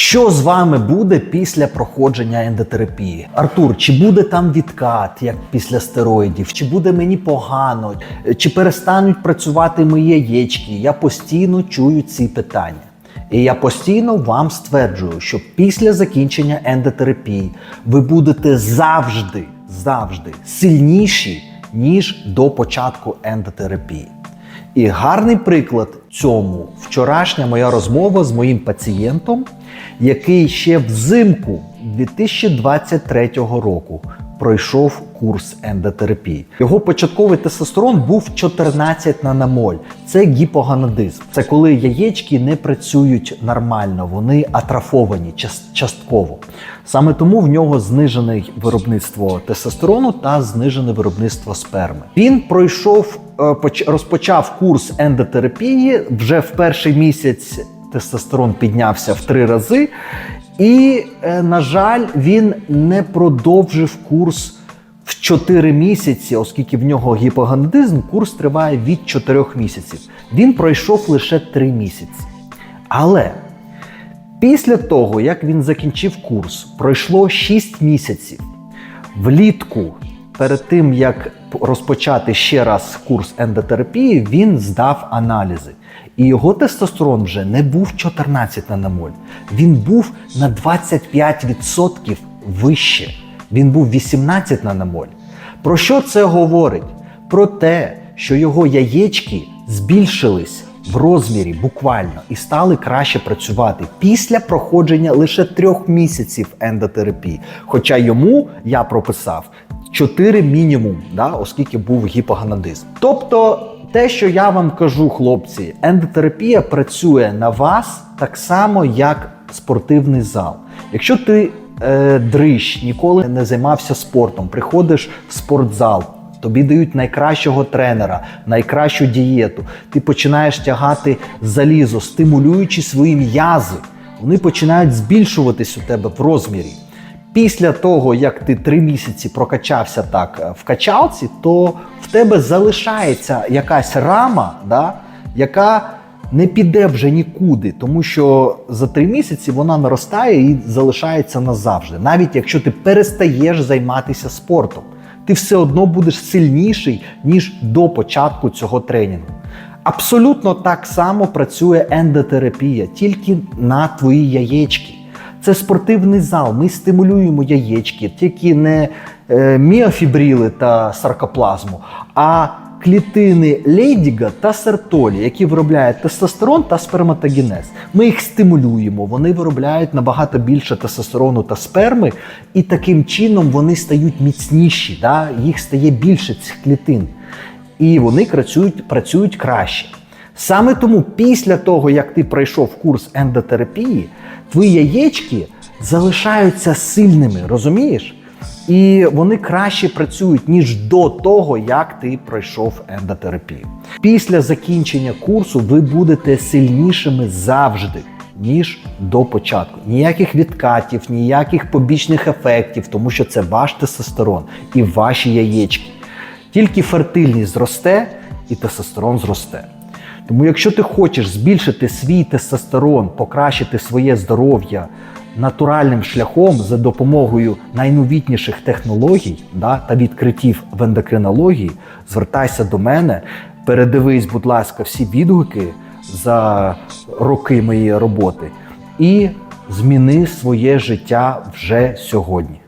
Що з вами буде після проходження ендотерапії? Артур, чи буде там відкат, як після стероїдів? Чи буде мені погано? Чи перестануть працювати мої яєчки? Я постійно чую ці питання. І я постійно вам стверджую, що після закінчення ендотерапії ви будете завжди, завжди сильніші, ніж до початку ендотерапії. І гарний приклад цьому вчорашня моя розмова з моїм пацієнтом, який ще взимку 2023 року пройшов курс ендотерапії. Його початковий тестостерон був 14 наномоль. Це гіпоганадизм. Це коли яєчки не працюють нормально, вони атрофовані час- частково. Саме тому в нього знижене виробництво тестостерону та знижене виробництво сперми. Він пройшов, е, розпочав курс ендотерапії вже в перший місяць. Тестостерон піднявся в три рази, і, е, на жаль, він не продовжив курс 4 місяці, оскільки в нього гіпоганадизм, курс триває від 4 місяців. Він пройшов лише 3 місяці. Але після того, як він закінчив курс, пройшло 6 місяців. Влітку, перед тим як розпочати ще раз курс ендотерапії, він здав аналізи. І його тестостерон вже не був 14 наномоль, він був на 25% вище. Він був 18 наномоль. Про що це говорить? Про те, що його яєчки збільшились в розмірі буквально і стали краще працювати після проходження лише трьох місяців ендотерапії. Хоча йому я прописав 4 мінімум, да, оскільки був гіпоганадизм. Тобто, те, що я вам кажу, хлопці, ендотерапія працює на вас так само, як спортивний зал. Якщо ти е, дрищ, ніколи не займався спортом, приходиш в спортзал. Тобі дають найкращого тренера, найкращу дієту. Ти починаєш тягати залізо, стимулюючи свої м'язи. Вони починають збільшуватись у тебе в розмірі. Після того, як ти три місяці прокачався так е, в качалці, то в тебе залишається якась рама, да, яка не піде вже нікуди, тому що за три місяці вона наростає і залишається назавжди. Навіть якщо ти перестаєш займатися спортом, ти все одно будеш сильніший, ніж до початку цього тренінгу. Абсолютно так само працює ендотерапія, тільки на твої яєчки. Це спортивний зал. Ми стимулюємо яєчки, тільки не е, міофібрили та саркоплазму, а клітини Лейдіга та Сертолі, які виробляють тестостерон та сперматогенез. Ми їх стимулюємо, вони виробляють набагато більше тестостерону та сперми, і таким чином вони стають міцніші, да? їх стає більше цих клітин. І вони працюють, працюють краще. Саме тому, після того, як ти пройшов курс ендотерапії, твої яєчки залишаються сильними, розумієш? І вони краще працюють, ніж до того, як ти пройшов ендотерапію. Після закінчення курсу ви будете сильнішими завжди, ніж до початку. Ніяких відкатів, ніяких побічних ефектів, тому що це ваш тестостерон і ваші яєчки. Тільки фертильність зросте і тестостерон зросте. Тому, якщо ти хочеш збільшити свій тестостерон, покращити своє здоров'я натуральним шляхом за допомогою найновітніших технологій да, та відкриттів в ендокринології, звертайся до мене, передивись, будь ласка, всі відгуки за роки моєї роботи і зміни своє життя вже сьогодні.